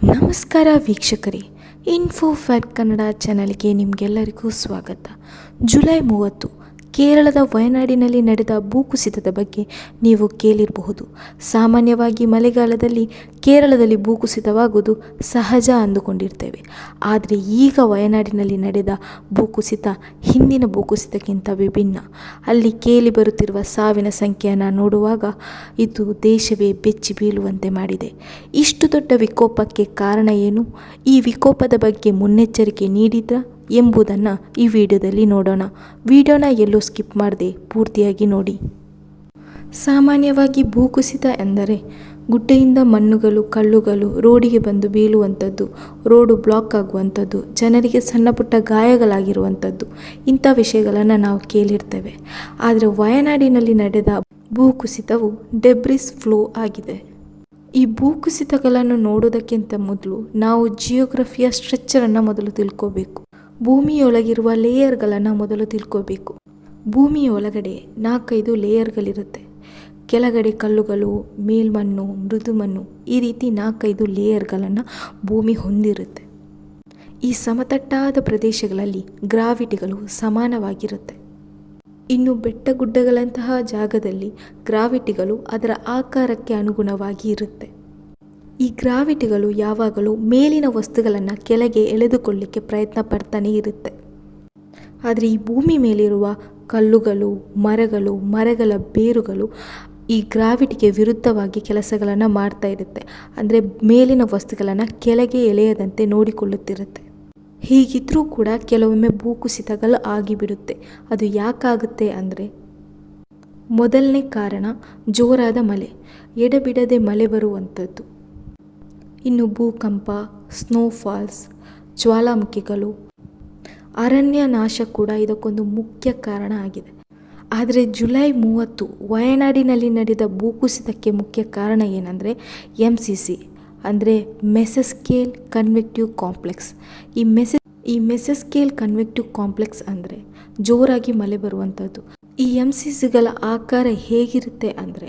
ನಮಸ್ಕಾರ ವೀಕ್ಷಕರೇ info fat Kannada ಚಾನಲ್ಗೆ ನಿಮಗೆಲ್ಲರಿಗೂ ಸ್ವಾಗತ. ಜುಲೈ ಮೂವತ್ತು ಕೇರಳದ ವಯನಾಡಿನಲ್ಲಿ ನಡೆದ ಭೂಕುಸಿತದ ಬಗ್ಗೆ ನೀವು ಕೇಳಿರಬಹುದು. ಸಾಮಾನ್ಯವಾಗಿ ಮಳೆಗಾಲದಲ್ಲಿ ಕೇರಳದಲ್ಲಿ ಭೂಕುಸಿತವಾಗುವುದು ಸಹಜ ಅಂದುಕೊಂಡಿರ್ತೇವೆ. ಆದರೆ ಈಗ ವಯನಾಡಿನಲ್ಲಿ ನಡೆದ ಭೂಕುಸಿತ ಹಿಂದಿನ ಭೂಕುಸಿತಕ್ಕಿಂತ ವಿಭಿನ್ನ. ಅಲ್ಲಿ ಕೇಳಿ ಬರುತ್ತಿರುವ ಸಾವಿನ ಸಂಖ್ಯೆಯನ್ನು ನೋಡುವಾಗ ಇದು ದೇಶವೇ ಬೆಚ್ಚಿ ಬೀಳುವಂತೆ ಮಾಡಿದೆ. ಇಷ್ಟು ದೊಡ್ಡ ವಿಕೋಪಕ್ಕೆ ಕಾರಣ ಏನು? ಈ ವಿಕೋಪದ ಬಗ್ಗೆ ಮುನ್ನೆಚ್ಚರಿಕೆ ನೀಡಿದ ಎಂಬುದನ್ನು ಈ ವಿಡಿಯೋದಲ್ಲಿ ನೋಡೋಣ. ವಿಡಿಯೋನ ಎಲ್ಲೂ ಸ್ಕಿಪ್ ಮಾಡದೆ ಪೂರ್ತಿಯಾಗಿ ನೋಡಿ. ಸಾಮಾನ್ಯವಾಗಿ ಭೂಕುಸಿತ ಎಂದರೆ ಗುಡ್ಡೆಯಿಂದ ಮಣ್ಣುಗಳು, ಕಲ್ಲುಗಳು ರೋಡಿಗೆ ಬಂದು ಬೀಳುವಂಥದ್ದು, ರೋಡು ಬ್ಲಾಕ್ ಆಗುವಂಥದ್ದು, ಜನರಿಗೆ ಸಣ್ಣ ಪುಟ್ಟ ಗಾಯಗಳಾಗಿರುವಂಥದ್ದು ಇಂಥ ವಿಷಯಗಳನ್ನು ನಾವು ಕೇಳಿರ್ತೇವೆ. ಆದರೆ ವಯನಾಡಿನಲ್ಲಿ ನಡೆದ ಭೂಕುಸಿತವು ಡೆಬ್ರಿಸ್ ಫ್ಲೋ ಆಗಿದೆ. ಈ ಭೂಕುಸಿತಗಳನ್ನು ನೋಡೋದಕ್ಕಿಂತ ಮೊದಲು ನಾವು ಜಿಯೋಗ್ರಫಿಯ ಸ್ಟ್ರಕ್ಚರನ್ನು ಮೊದಲು ತಿಳ್ಕೋಬೇಕು. ಭೂಮಿಯೊಳಗಿರುವ ಲೇಯರ್ಗಳನ್ನು ಮೊದಲು ತಿಳ್ಕೋಬೇಕು. ಭೂಮಿಯ ಒಳಗಡೆ ನಾಲ್ಕೈದು ಲೇಯರ್ಗಳಿರುತ್ತೆ. ಕೆಳಗಡೆ ಕಲ್ಲುಗಳು, ಮೇಲ್ಮಣ್ಣು, ಮೃದುಮಣ್ಣು ಈ ರೀತಿ ನಾಲ್ಕೈದು ಲೇಯರ್ಗಳನ್ನು ಭೂಮಿ ಹೊಂದಿರುತ್ತೆ. ಈ ಸಮತಟ್ಟಾದ ಪ್ರದೇಶಗಳಲ್ಲಿ ಗ್ರಾವಿಟಿಗಳು ಸಮಾನವಾಗಿರುತ್ತೆ. ಇನ್ನು ಬೆಟ್ಟ ಗುಡ್ಡಗಳಂತಹ ಜಾಗದಲ್ಲಿ ಗ್ರಾವಿಟಿಗಳು ಅದರ ಆಕಾರಕ್ಕೆ ಅನುಗುಣವಾಗಿ ಇರುತ್ತೆ. ಈ ಗ್ರಾವಿಟಿಗಳು ಯಾವಾಗಲೂ ಮೇಲಿನ ವಸ್ತುಗಳನ್ನು ಕೆಳಗೆ ಎಳೆದುಕೊಳ್ಳಿಕ್ಕೆ ಪ್ರಯತ್ನ ಪಡ್ತಾನೆ ಇರುತ್ತೆ. ಆದರೆ ಈ ಭೂಮಿ ಮೇಲಿರುವ ಕಲ್ಲುಗಳು, ಮರಗಳು, ಮರಗಳ ಬೇರುಗಳು ಈ ಗ್ರಾವಿಟಿಗೆ ವಿರುದ್ಧವಾಗಿ ಕೆಲಸಗಳನ್ನು ಮಾಡ್ತಾ ಇರುತ್ತೆ. ಅಂದರೆ ಮೇಲಿನ ವಸ್ತುಗಳನ್ನು ಕೆಳಗೆ ಎಳೆಯದಂತೆ ನೋಡಿಕೊಳ್ಳುತ್ತಿರುತ್ತೆ. ಹೀಗಿದ್ರೂ ಕೂಡ ಕೆಲವೊಮ್ಮೆ ಭೂಕುಸಿತಗಳು ಆಗಿಬಿಡುತ್ತೆ. ಅದು ಯಾಕಾಗುತ್ತೆ ಅಂದರೆ ಮೊದಲನೇ ಕಾರಣ ಜೋರಾದ ಮಳೆ, ಎಡಬಿಡದೆ ಮಳೆ ಬರುವಂಥದ್ದು. ಇನ್ನು ಭೂಕಂಪ ಸ್ನೋಫಾಲ್ಸ್ ಜ್ವಾಲಾಮುಖಿಗಳು ಅರಣ್ಯ ನಾಶ ಕೂಡ ಇದಕ್ಕೊಂದು ಮುಖ್ಯ ಕಾರಣ ಆಗಿದೆ. ಆದರೆ ಜುಲೈ ಮೂವತ್ತು ವಯನಾಡಿನಲ್ಲಿ ನಡೆದ ಭೂಕುಸಿತಕ್ಕೆ ಮುಖ್ಯ ಕಾರಣ ಏನಂದರೆ ಎಂ ಸಿ ಸಿ ಅಂದರೆ ಮೆಸಸ್ಕೇಲ್ ಕನ್ವೆಕ್ಟಿವ್ ಕಾಂಪ್ಲೆಕ್ಸ್ ಈ ಮೆಸ ಈ ಮೆಸಸ್ಕೇಲ್ ಕನ್ವೆಕ್ಟಿವ್ ಕಾಂಪ್ಲೆಕ್ಸ್ ಅಂದರೆ ಜೋರಾಗಿ ಮಳೆ ಬರುವಂಥದ್ದು ಈ ಎಂ ಸಿ ಸಿಗಳ ಆಕಾರ ಹೇಗಿರುತ್ತೆ ಅಂದರೆ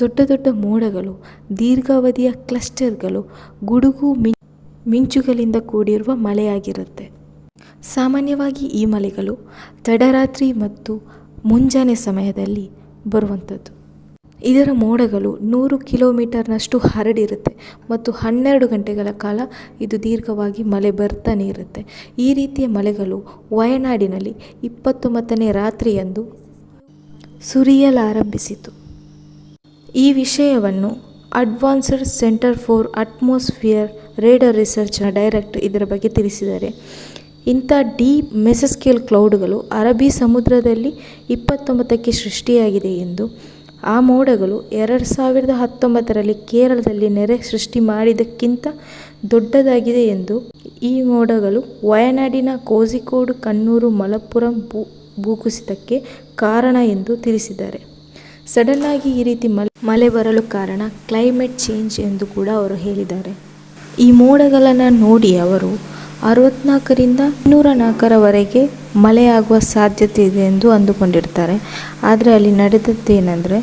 ದೊಡ್ಡ ದೊಡ್ಡ ಮೋಡಗಳು, ದೀರ್ಘಾವಧಿಯ ಕ್ಲಸ್ಟರ್ಗಳು, ಗುಡುಗು ಮಿಂಚುಗಳಿಂದ ಕೂಡಿರುವ ಮಳೆಯಾಗಿರುತ್ತೆ. ಸಾಮಾನ್ಯವಾಗಿ ಈ ಮಳೆಗಳು ತಡರಾತ್ರಿ ಮತ್ತು ಮುಂಜಾನೆ ಸಮಯದಲ್ಲಿ ಬರುವಂಥದ್ದು. ಇದರ ಮೋಡಗಳು ನೂರು ಕಿಲೋಮೀಟರ್ನಷ್ಟು ಹರಡಿರುತ್ತೆ ಮತ್ತು ಹನ್ನೆರಡು ಗಂಟೆಗಳ ಕಾಲ ಇದು ದೀರ್ಘವಾಗಿ ಮಳೆ ಬರ್ತಾನೆ ಇರುತ್ತೆ. ಈ ರೀತಿಯ ಮಳೆಗಳು ವಯನಾಡಿನಲ್ಲಿ ಇಪ್ಪತ್ತೊಂಬತ್ತನೇ ರಾತ್ರಿಯಂದು ಸುರಿಯಲಾರಂಭಿಸಿತು. ಈ ವಿಷಯವನ್ನು advanced centre for atmosphere radar ರಿಸರ್ಚ್ನ direct ಇದರ ಬಗ್ಗೆ ತಿಳಿಸಿದ್ದಾರೆ. ಇಂಥ ಡೀಪ್ ಮೆಸಸ್ಕೇಲ್ ಕ್ಲೌಡ್ಗಳು ಅರಬ್ಬಿ ಸಮುದ್ರದಲ್ಲಿ ಇಪ್ಪತ್ತೊಂಬತ್ತಕ್ಕೆ ಸೃಷ್ಟಿಯಾಗಿದೆ ಎಂದು ಆ ಮೋಡಗಳು ಎರಡು ಸಾವಿರದ ಹತ್ತೊಂಬತ್ತರಲ್ಲಿ ಕೇರಳದಲ್ಲಿ ನೆರೆ ಸೃಷ್ಟಿ ಮಾಡಿದ್ದಕ್ಕಿಂತ ದೊಡ್ಡದಾಗಿದೆ ಎಂದು ಈ ಮೋಡಗಳು ವಯನಾಡಿನ ಕೋಝಿಕೋಡು ಕಣ್ಣೂರು ಮಲಪ್ಪುರಂ ಭೂ ಭೂಕುಸಿತಕ್ಕೆ ಕಾರಣ ಎಂದು ತಿಳಿಸಿದ್ದಾರೆ. ಸಡನ್ನಾಗಿ ಈ ರೀತಿ ಮಳೆ ಬರಲು ಕಾರಣ ಕ್ಲೈಮೇಟ್ ಚೇಂಜ್ ಎಂದು ಕೂಡ ಅವರು ಹೇಳಿದ್ದಾರೆ. ಈ ಮೋಡಗಳನ್ನು ನೋಡಿ ಅವರು ಅರವತ್ನಾಲ್ಕರಿಂದ ಇನ್ನೂರ ನಾಲ್ಕರವರೆಗೆ ಮಳೆಯಾಗುವ ಸಾಧ್ಯತೆ ಇದೆ ಎಂದು ಅಂದುಕೊಂಡಿರ್ತಾರೆ. ಆದರೆ ಅಲ್ಲಿ ನಡೆದದ್ದೇನೆಂದರೆ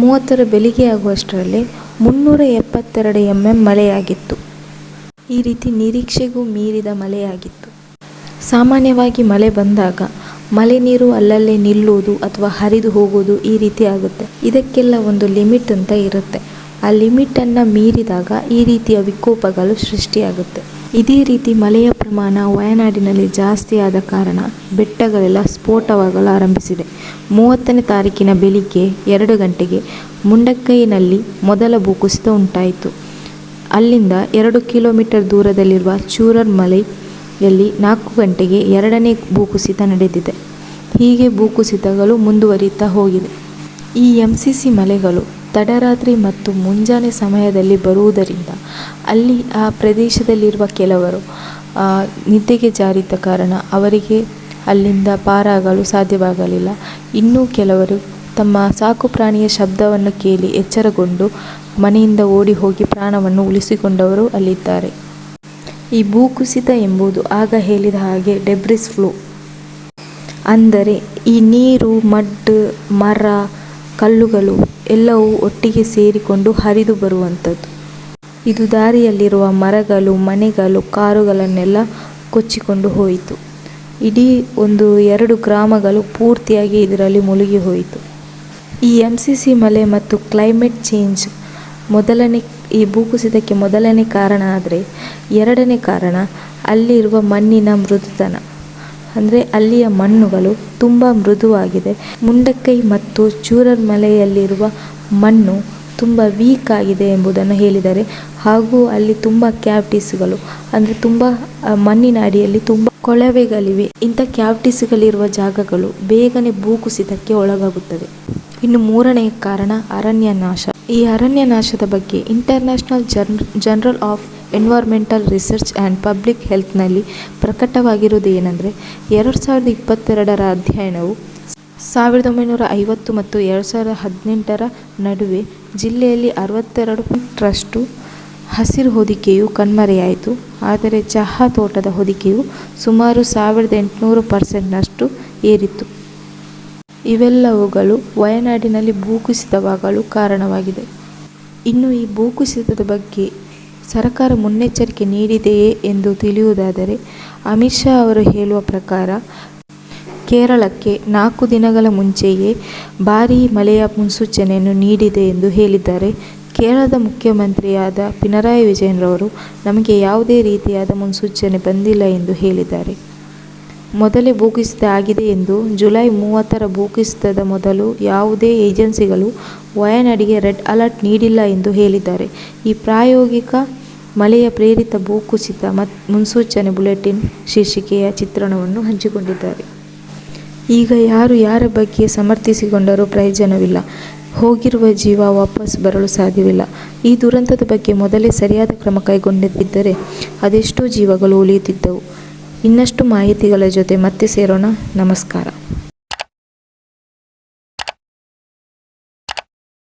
ಮೂವತ್ತರ ಬೆಳಿಗ್ಗೆ ಆಗುವಷ್ಟರಲ್ಲಿ ಮುನ್ನೂರ ಎಪ್ಪತ್ತೆರಡು ಎಂ ಎಂ ಮಳೆಯಾಗಿತ್ತು. ಈ ರೀತಿ ನಿರೀಕ್ಷೆಗೂ ಮೀರಿದ ಮಳೆಯಾಗಿತ್ತು. ಸಾಮಾನ್ಯವಾಗಿ ಮಳೆ ಬಂದಾಗ ಮಳೆ ನೀರು ಅಲ್ಲಲ್ಲೇ ನಿಲ್ಲುವುದು ಅಥವಾ ಹರಿದು ಹೋಗುವುದು ಈ ರೀತಿ ಆಗುತ್ತೆ. ಇದಕ್ಕೆಲ್ಲ ಒಂದು ಲಿಮಿಟ್ ಅಂತ ಇರುತ್ತೆ. ಆ ಲಿಮಿಟನ್ನು ಮೀರಿದಾಗ ಈ ರೀತಿಯ ವಿಕೋಪಗಳು ಸೃಷ್ಟಿಯಾಗುತ್ತೆ. ಇದೇ ರೀತಿ ಮಳೆಯ ಪ್ರಮಾಣ ವಯನಾಡಿನಲ್ಲಿ ಜಾಸ್ತಿ ಆದ ಕಾರಣ ಬೆಟ್ಟಗಳೆಲ್ಲ ಸ್ಫೋಟವಾಗಲು ಆರಂಭಿಸಿದೆ. ಮೂವತ್ತನೇ ತಾರೀಕಿನ ಬೆಳಿಗ್ಗೆ ಎರಡು ಗಂಟೆಗೆ ಮುಂಡಕ್ಕೈನಲ್ಲಿ ಮೊದಲ ಭೂಕುಸಿತ ಉಂಟಾಯಿತು. ಅಲ್ಲಿಂದ ಎರಡು ಕಿಲೋಮೀಟರ್ ದೂರದಲ್ಲಿರುವ ಚೂರರ್ ಮಲೆಯಲ್ಲಿ ನಾಲ್ಕು ಗಂಟೆಗೆ ಎರಡನೇ ಭೂಕುಸಿತ ನಡೆದಿದೆ. ಹೀಗೆ ಭೂಕುಸಿತಗಳು ಮುಂದುವರಿತಾ ಹೋಗಿದೆ. ಈ ಎಂ ಸಿ ಸಿ ಮಲೆಗಳು ತಡರಾತ್ರಿ ಮತ್ತು ಮುಂಜಾನೆ ಸಮಯದಲ್ಲಿ ಬರುವುದರಿಂದ ಅಲ್ಲಿ ಆ ಪ್ರದೇಶದಲ್ಲಿರುವ ಕೆಲವರು ನಿದ್ದೆಗೆ ಜಾರಿದ್ದ ಕಾರಣ ಅವರಿಗೆ ಅಲ್ಲಿಂದ ಪಾರಾಗಲು ಸಾಧ್ಯವಾಗಲಿಲ್ಲ. ಇನ್ನೂ ಕೆಲವರು ತಮ್ಮ ಸಾಕು ಪ್ರಾಣಿಯ ಶಬ್ದವನ್ನು ಕೇಳಿ ಎಚ್ಚರಗೊಂಡು ಮನೆಯಿಂದ ಓಡಿ ಹೋಗಿ ಪ್ರಾಣವನ್ನು ಉಳಿಸಿಕೊಂಡವರು ಅಲ್ಲಿದ್ದಾರೆ. ಈ ಭೂಕುಸಿತ ಎಂಬುದು ಆಗ ಹೇಳಿದ ಹಾಗೆ ಡೆಬ್ರಿಸ್ ಫ್ಲೋ. ಅಂದರೆ ಈ ನೀರು, ಮಡ್ಡು, ಮರ, ಕಲ್ಲುಗಳು ಎಲ್ಲವೂ ಒಟ್ಟಿಗೆ ಸೇರಿಕೊಂಡು ಹರಿದು ಬರುವಂಥದ್ದು. ಇದು ದಾರಿಯಲ್ಲಿರುವ ಮರಗಳು, ಮನೆಗಳು, ಕಾರುಗಳನ್ನೆಲ್ಲ ಕೊಚ್ಚಿಕೊಂಡು ಹೋಯಿತು. ಇಡೀ ಒಂದು ಎರಡು ಗ್ರಾಮಗಳು ಪೂರ್ತಿಯಾಗಿ ಇದರಲ್ಲಿ ಮುಳುಗಿ ಹೋಯಿತು. ಈ ಎಂ ಸಿ ಸಿ ಮಲೆ ಮತ್ತು ಕ್ಲೈಮೇಟ್ ಚೇಂಜ್ ಮೊದಲನೇ, ಈ ಭೂಕುಸಿತಕ್ಕೆ ಮೊದಲನೇ ಕಾರಣ ಆದರೆ ಎರಡನೇ ಕಾರಣ ಅಲ್ಲಿರುವ ಮಣ್ಣಿನ ಮೃದುತನ. ಅಂದರೆ ಅಲ್ಲಿಯ ಮಣ್ಣುಗಳು ತುಂಬ ಮೃದುವಾಗಿದೆ. ಮುಂಡಕ್ಕೈ ಮತ್ತು ಚೂರರ್ ಮಲೆಯಲ್ಲಿರುವ ಮಣ್ಣು ತುಂಬ ವೀಕ್ ಆಗಿದೆ ಎಂಬುದನ್ನು ಹೇಳಿದರೆ, ಹಾಗೂ ಅಲ್ಲಿ ತುಂಬ ಕ್ಯಾವಿಟೀಸ್ಗಳು ಅಂದರೆ ತುಂಬ ಮಣ್ಣಿನ ಅಡಿಯಲ್ಲಿ ತುಂಬ ಕೊಳವೆಗಳಿವೆ. ಇಂಥ ಕ್ಯಾವಿಟೀಸ್ಗಳಿರುವ ಜಾಗಗಳು ಬೇಗನೆ ಭೂಕುಸಿತಕ್ಕೆ ಒಳಗಾಗುತ್ತವೆ. ಇನ್ನು ಮೂರನೆಯ ಕಾರಣ ಅರಣ್ಯ ನಾಶ ಈ ಅರಣ್ಯ ನಾಶದ ಬಗ್ಗೆ international ಜರ್ನ್ journal of environmental research and public ಹೆಲ್ತ್ನಲ್ಲಿ ಪ್ರಕಟವಾಗಿರುವುದು ಏನಂದರೆ, ಎರಡು ಸಾವಿರದ ಇಪ್ಪತ್ತೆರಡರ ಅಧ್ಯಯನವು ಸಾವಿರದ ಒಂಬೈನೂರ ಐವತ್ತು ಮತ್ತು ಎರಡು ಸಾವಿರದ ಹದಿನೆಂಟರ ನಡುವೆ ಜಿಲ್ಲೆಯಲ್ಲಿ ಅರವತ್ತೆರಡು ಹಸಿರು ಹೊದಿಕೆಯು ಕಣ್ಮರೆಯಾಯಿತು. ಆದರೆ ಚಹಾ ತೋಟದ ಹೊದಿಕೆಯು ಸುಮಾರು ಸಾವಿರದ ಎಂಟುನೂರು ಪರ್ಸೆಂಟ್ನಷ್ಟು ಏರಿತ್ತು. ಇವೆಲ್ಲವುಗಳು ವಯನಾಡಿನಲ್ಲಿ ಭೂಕುಸಿತವಾಗಲು ಕಾರಣವಾಗಿದೆ. ಇನ್ನು ಈ ಭೂಕುಸಿತದ ಬಗ್ಗೆ ಸರ್ಕಾರ ಮುನ್ನೆಚ್ಚರಿಕೆ ನೀಡಿದೆಯೇ ಎಂದು ತಿಳಿಯುವುದಾದರೆ ಅಮಿತ್ ಶಾ ಅವರು ಹೇಳುವ ಪ್ರಕಾರ, ಕೇರಳಕ್ಕೆ ನಾಲ್ಕು ದಿನಗಳ ಮುಂಚೆಯೇ ಭಾರೀ ಮಳೆಯ ಮುನ್ಸೂಚನೆಯನ್ನು ನೀಡಿದೆ ಎಂದು ಹೇಳಿದ್ದಾರೆ. ಕೇರಳದ ಮುಖ್ಯಮಂತ್ರಿಯಾದ ಪಿಣರಾಯಿ ವಿಜಯನ್ರವರು ನಮಗೆ ಯಾವುದೇ ರೀತಿಯಾದ ಮುನ್ಸೂಚನೆ ಬಂದಿಲ್ಲ ಎಂದು ಹೇಳಿದ್ದಾರೆ. ಮೊದಲೇ ಭೂಕುಸಿತ ಆಗಿದೆ ಎಂದು ಜುಲೈ ಮೂವತ್ತರ ಭೂಕುಸಿತದ ಮೊದಲು ಯಾವುದೇ ಏಜೆನ್ಸಿಗಳು ವಯನಾಡಿಗೆ ರೆಡ್ ಅಲರ್ಟ್ ನೀಡಿಲ್ಲ ಎಂದು ಹೇಳಿದ್ದಾರೆ. ಈ ಪ್ರಾಯೋಗಿಕ ಮಳೆಯ ಪ್ರೇರಿತ ಭೂಕುಸಿತ ಮತ್, ಮುನ್ಸೂಚನೆ ಬುಲೆಟಿನ್ ಶೀರ್ಷಿಕೆಯ ಚಿತ್ರಣವನ್ನು ಹಂಚಿಕೊಂಡಿದ್ದಾರೆ. ಈಗ ಯಾರು ಯಾರ ಬಗ್ಗೆ ಸಮರ್ಥಿಸಿಕೊಂಡರೂ ಪ್ರಯೋಜನವಿಲ್ಲ. ಹೋಗಿರುವ ಜೀವ ವಾಪಸ್ ಬರಲು ಸಾಧ್ಯವಿಲ್ಲ. ಈ ದುರಂತದ ಬಗ್ಗೆ ಮೊದಲೇ ಸರಿಯಾದ ಕ್ರಮ ಕೈಗೊಂಡಿದ್ದರೆ ಅದೆಷ್ಟೋ ಜೀವಗಳು ಉಳಿಯುತ್ತಿದ್ದವು. ಇನ್ನಷ್ಟು ಮಾಹಿತಿಗಳ ಜೊತೆ ಮತ್ತೆ ಸೇರೋಣ. ನಮಸ್ಕಾರ.